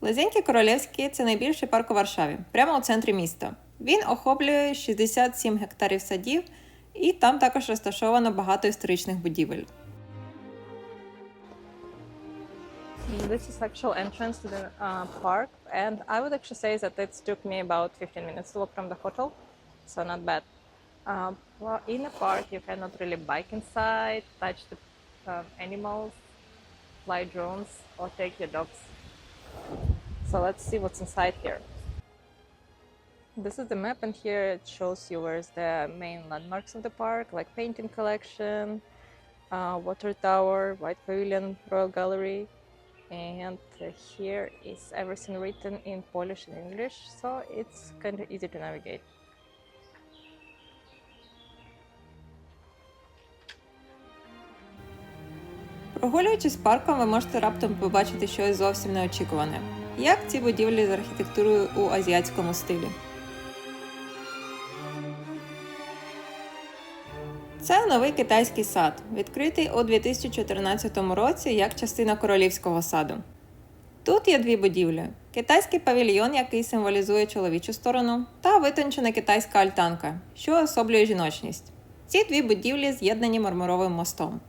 Лазяньки Королевський це найбільший парк у Варшаві, прямо у центрі міста. Він охоплює 67 гектарів садів, і там також розташовано багато історичних будівель. This is actual entrance to the uh, park, and I would actually say that it took me about 15 minutes to walk from the hotel, so not bad. Uh, well, in the park, you cannot really bike inside, touch the um, animals, fly drones, or take your dogs. So let's see what's inside here. This is the map, and here it shows you where's the main landmarks of the park, like painting collection, uh, water tower, white pavilion, royal gallery, and uh, here is everything written in Polish and English, so it's kind of easy to navigate. Прогулюючись парком, ви можете раптом побачити щось зовсім неочікуване, Як ці будівлі з архітектурою у азіатському стилі. Це новий китайський сад, відкритий у 2014 році як частина королівського саду. Тут є дві будівлі: китайський павільйон, який символізує чоловічу сторону, та витончена китайська альтанка, що особлює жіночність. Ці дві будівлі з'єднані мармуровим мостом.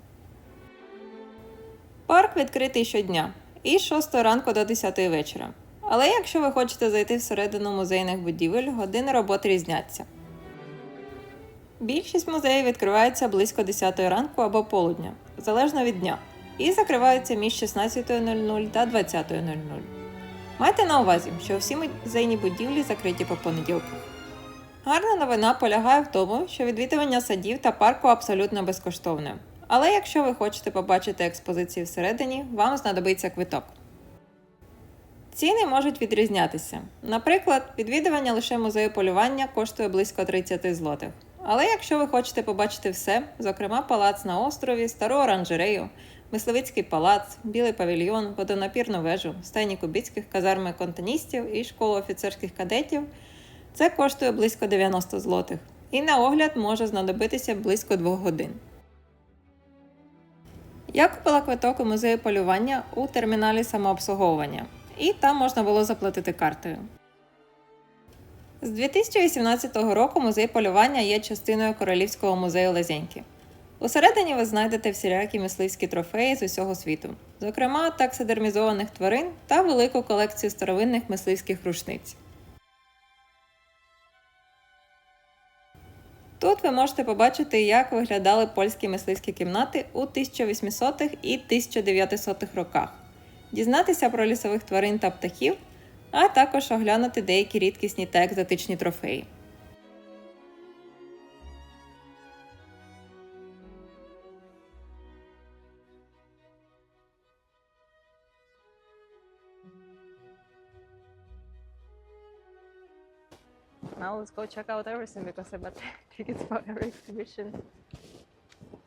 Парк відкритий щодня із 6 ранку до 10 вечора. Але якщо ви хочете зайти всередину музейних будівель, години роботи різняться. Більшість музеїв відкривається близько 10 ранку або полудня, залежно від дня, і закриваються між 16.00 та 20.00. Майте на увазі, що всі музейні будівлі закриті по понеділках. Гарна новина полягає в тому, що відвідування садів та парку абсолютно безкоштовне. Але якщо ви хочете побачити експозиції всередині, вам знадобиться квиток. Ціни можуть відрізнятися. Наприклад, відвідування лише музею полювання коштує близько 30 злотих. Але якщо ви хочете побачити все, зокрема палац на острові, стару оранжерею, мисливицький палац, білий павільйон, водонапірну вежу, стайні кубицьких казарми контоністів і школу офіцерських кадетів, це коштує близько 90 злотих. І на огляд може знадобитися близько 2 годин. Я купила квиток у музею полювання у терміналі самообслуговування, і там можна було заплатити картою. З 2018 року музей полювання є частиною Королівського музею Лазяньки. Усередині ви знайдете всілякі мисливські трофеї з усього світу, зокрема таксидермізованих тварин та велику колекцію старовинних мисливських рушниць. Тут ви можете побачити, як виглядали польські мисливські кімнати у 1800-х і 1900-х роках, дізнатися про лісових тварин та птахів, а також оглянути деякі рідкісні та екзотичні трофеї. Now let's go check out everything because I bought tickets for every exhibition.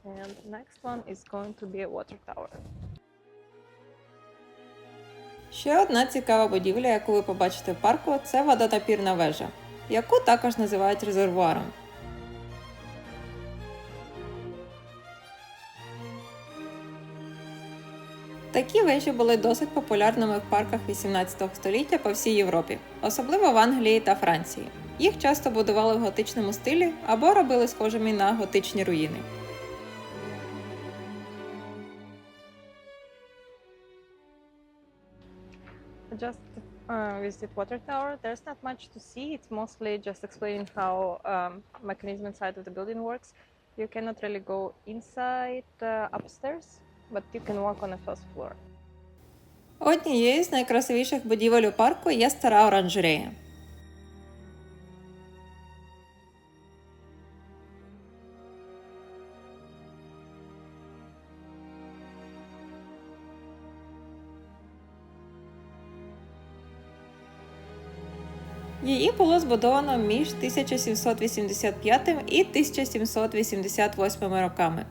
And next one is going to be a water tower. Ще одна цікава будівля, яку ви побачите в парку, це водонапірна вежа, яку також називають резервуаром. Такі вежі були досить популярними в парках 18 століття по всій Європі, особливо в Англії та Франції. Їх часто будували в готичному стилі або робили схожими на готичні руїни. Just uh, visit water tower. There's not much to see. It's mostly just explaining how um, mechanism inside of the building works. You cannot really go inside uh, upstairs, but you can walk on the first floor. Однією з найкрасивіших будівель у парку є стара оранжерея. Було збудовано між 1785 і 1788 роками,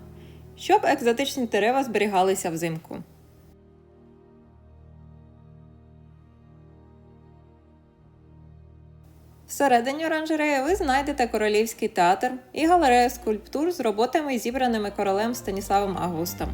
щоб екзотичні дерева зберігалися взимку. Всередині оранжереї ви знайдете королівський театр і галерею скульптур з роботами, зібраними королем Станіславом Августом.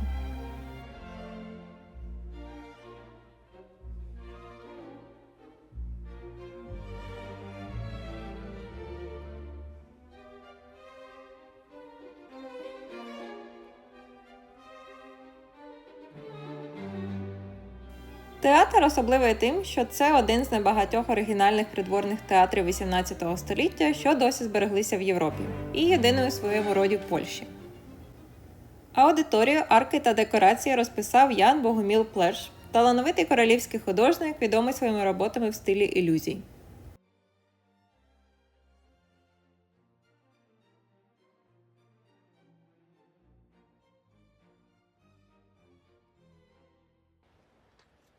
Театр особливий тим, що це один з небагатьох оригінальних придворних театрів 18 століття, що досі збереглися в Європі, і єдиною у своєму роді в Польщі. Аудиторію, арки та декорації розписав Ян Богоміл Плеш, талановитий королівський художник, відомий своїми роботами в стилі ілюзій.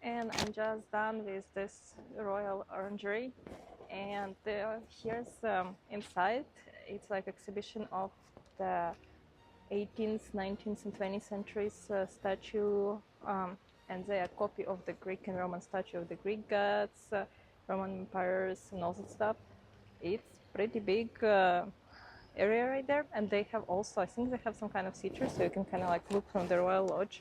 And I'm just done with this royal orangery. And uh, here's um, inside. It's like exhibition of the 18th, 19th, and 20th centuries uh, statue, um, and they are copy of the Greek and Roman statue of the Greek gods, uh, Roman emperors, and all that stuff. It's pretty big uh, area right there, and they have also, I think they have some kind of seater, so you can kind of like look from the royal lodge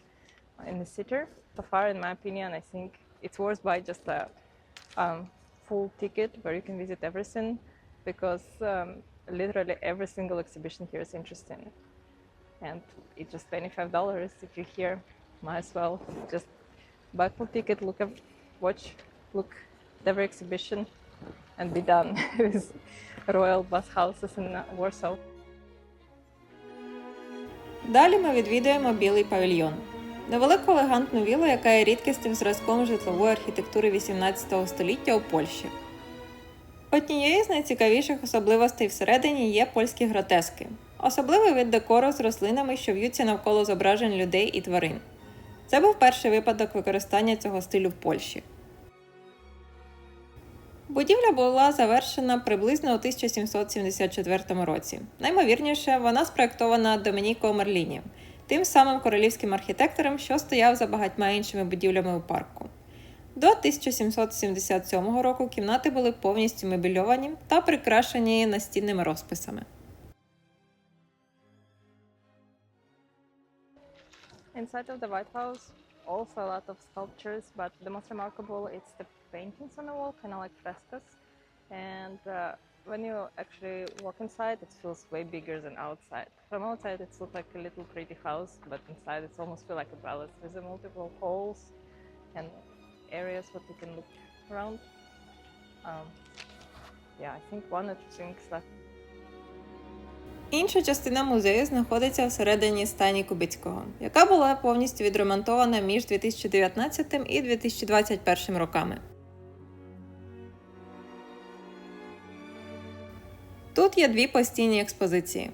in the sitter. So far, in my opinion, I think it's worth buy just a um, full ticket where you can visit everything because um, literally every single exhibition here is interesting. And it's just $25 if you're here. Might as well just buy full ticket, look up, watch, look at every exhibition, and be done with royal bath houses in uh, Warsaw. Далі ми відвідуємо білий павільйон. Невелику елегантну вілу, яка є рідкісним зразком житлової архітектури 18 століття у Польщі. Однією з найцікавіших особливостей всередині є польські гротески, особливий вид декору з рослинами, що в'ються навколо зображень людей і тварин. Це був перший випадок використання цього стилю в Польщі. Будівля була завершена приблизно у 1774 році. Наймовірніше, вона спроектована Домініко Мерліні, тим самим королівським архітектором, що стояв за багатьма іншими будівлями у парку. До 1777 року кімнати були повністю мебельовані та прикрашені настінними розписами. Inside of the White House, also a lot of sculptures, but the most remarkable it's the paintings on the wall, kind of like frescoes. And uh, when you actually walk inside, it feels way bigger than outside. From outside, it looks like a little pretty house, but inside, it's almost feel like a palace. A multiple halls and areas what you can look around. Um, yeah, I think one things that Інша частина музею знаходиться всередині стайні Кубицького, яка була повністю відремонтована між 2019 і 2021 роками. Тут є дві постійні експозиції: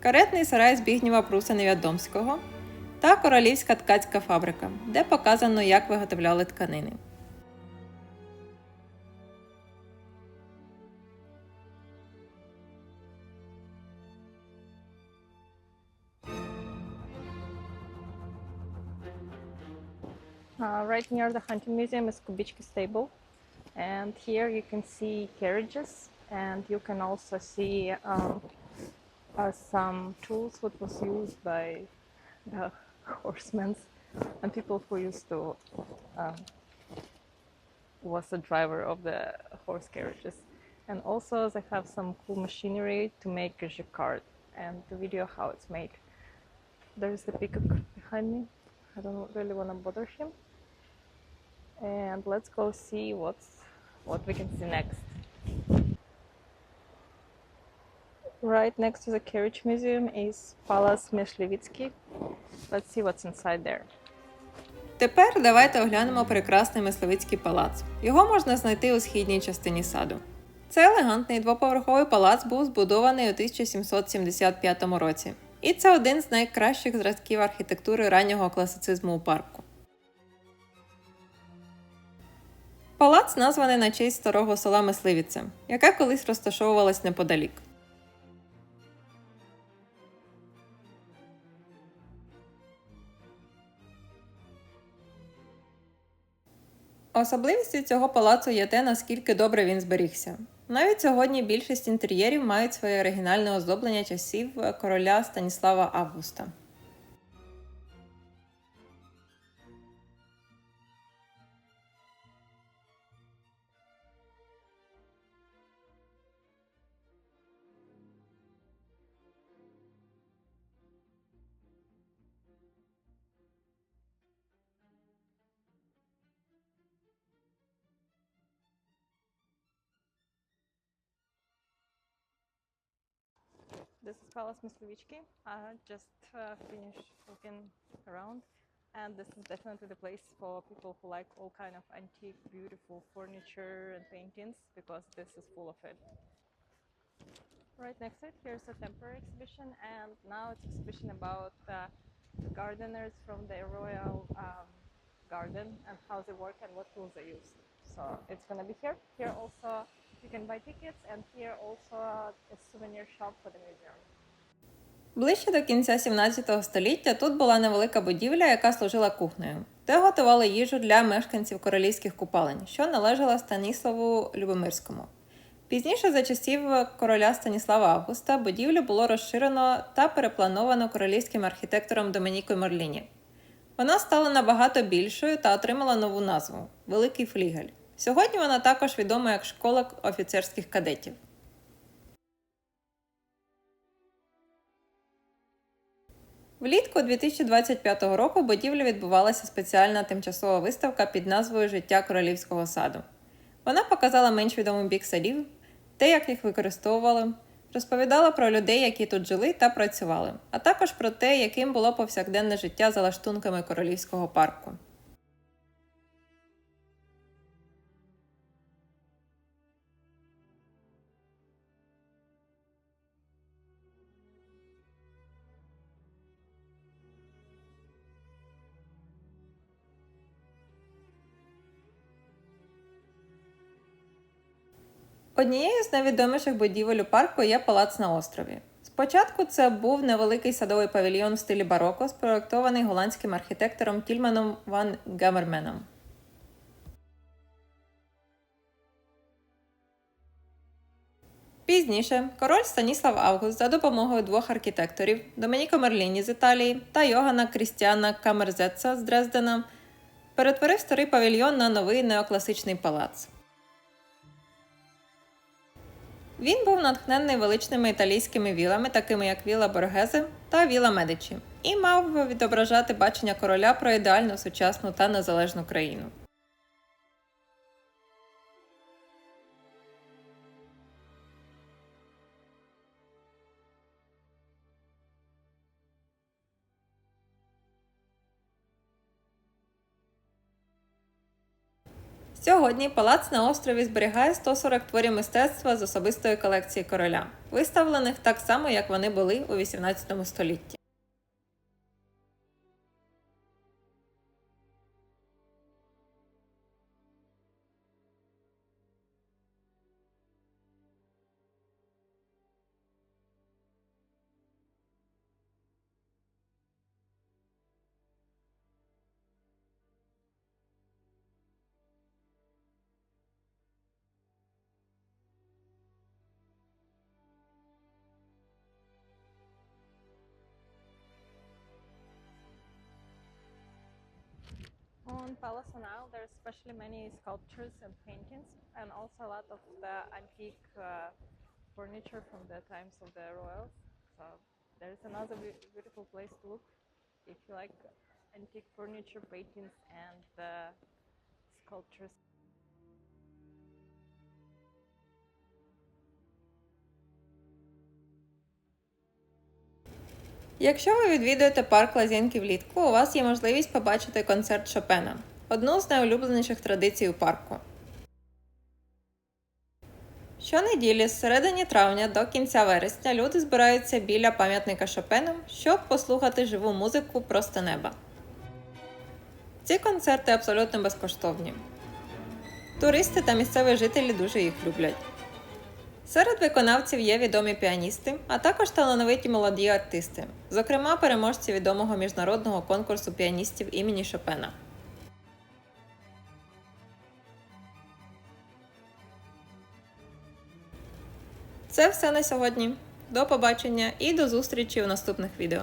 каретний сарай Збігнєва Пруса Невядомського та королівська ткацька фабрика, де показано, як виготовляли тканини. Uh, right near the hunting museum is Kubichki stable, and here you can see carriages, and you can also see um, uh, some tools what was used by the horsemen and people who used to um, was the driver of the horse carriages. And also they have some cool machinery to make a jacquard and the video how it's made. There's the peacock behind me. I don't really want to bother him. And let's go see what's what we can see next. Right next to the carriage museum is Palace Myslivitsky. Let's see what's inside there. Тепер давайте оглянемо прекрасний мисливицький палац. Його можна знайти у східній частині саду. Цей елегантний двоповерховий палац був збудований у 1775 році. І це один з найкращих зразків архітектури раннього класицизму у парку. Палац названий на честь старого села Мисливіце, яке колись розташовувалось неподалік. Особливістю цього палацу є те, наскільки добре він зберігся. Навіть сьогодні більшість інтер'єрів мають своє оригінальне оздоблення часів короля Станіслава Августа. This is Palace Myslovichki. I just uh, finished looking around, and this is definitely the place for people who like all kind of antique, beautiful furniture and paintings because this is full of it. Right next to it, here's a temporary exhibition, and now it's exhibition about uh, the gardeners from the royal um, garden and how they work and what tools they use. So it's gonna be here. Here also can buy tickets, and here also a souvenir shop for the museum. Ближче до кінця 17 століття тут була невелика будівля, яка служила кухнею, де готували їжу для мешканців королівських купалень, що належала Станіславу Любомирському. Пізніше, за часів короля Станіслава Августа, будівлю було розширено та переплановано королівським архітектором Домініко Мерліні. Вона стала набагато більшою та отримала нову назву Великий Флігель. Сьогодні вона також відома як школа офіцерських кадетів. Влітку 2025 року в будівлі відбувалася спеціальна тимчасова виставка під назвою Життя королівського саду. Вона показала менш відомий бік садів, те, як їх використовували, розповідала про людей, які тут жили та працювали, а також про те, яким було повсякденне життя за лаштунками королівського парку. Однією з найвідоміших будівель у парку є палац на острові. Спочатку це був невеликий садовий павільйон в стилі бароко, спроектований голландським архітектором Тільманом Ван Гамерменом. Пізніше король Станіслав Август за допомогою двох архітекторів Домініко Мерліні з Італії та Йогана Крістіана Камерзетца з Дрездена перетворив старий павільйон на новий неокласичний палац. Він був натхнений величними італійськими вілами, такими як Віла Боргезе та Віла Медичі, і мав відображати бачення короля про ідеальну сучасну та незалежну країну. Сьогодні палац на острові зберігає 140 творів мистецтва з особистої колекції короля, виставлених так само, як вони були у 18 столітті. On Palace Isle, there's especially many sculptures and paintings, and also a lot of the antique uh, furniture from the times of the royals. So there's another beau- beautiful place to look if you like antique furniture, paintings, and uh, sculptures. Якщо ви відвідуєте парк Лазінки влітку, у вас є можливість побачити концерт Шопена одну з найулюбленіших традицій у парку. Щонеділі з середини травня до кінця вересня люди збираються біля пам'ятника Шопену, щоб послухати живу музику просто неба. Ці концерти абсолютно безкоштовні. Туристи та місцеві жителі дуже їх люблять. Серед виконавців є відомі піаністи, а також талановиті молоді артисти, зокрема переможці відомого міжнародного конкурсу піаністів імені Шопена. Це все на сьогодні. До побачення і до зустрічі в наступних відео.